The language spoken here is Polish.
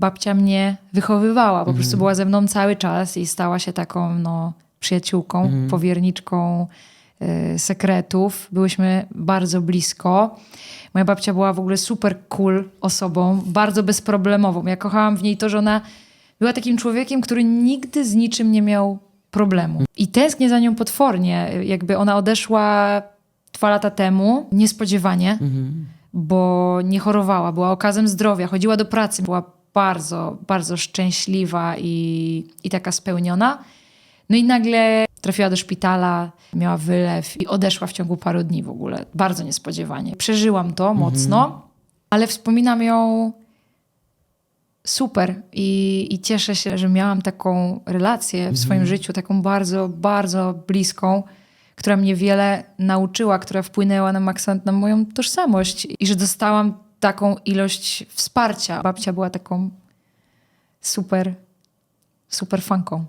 babcia mnie wychowywała. Po prostu była ze mną cały czas i stała się taką no, przyjaciółką, powierniczką y, sekretów. Byłyśmy bardzo blisko. Moja babcia była w ogóle super cool osobą, bardzo bezproblemową. Ja kochałam w niej to, że ona była takim człowiekiem, który nigdy z niczym nie miał problemu. I tęsknię za nią potwornie. Jakby ona odeszła dwa lata temu, niespodziewanie, bo nie chorowała, była okazem zdrowia, chodziła do pracy, była bardzo, bardzo szczęśliwa i, i taka spełniona. No i nagle trafiła do szpitala, miała wylew i odeszła w ciągu paru dni w ogóle. Bardzo niespodziewanie. Przeżyłam to mocno, ale wspominam ją super i, i cieszę się, że miałam taką relację w swoim życiu, taką bardzo, bardzo bliską, która mnie wiele nauczyła, która wpłynęła na maksa na moją tożsamość i że dostałam taką ilość wsparcia. Babcia była taką super, super fanką.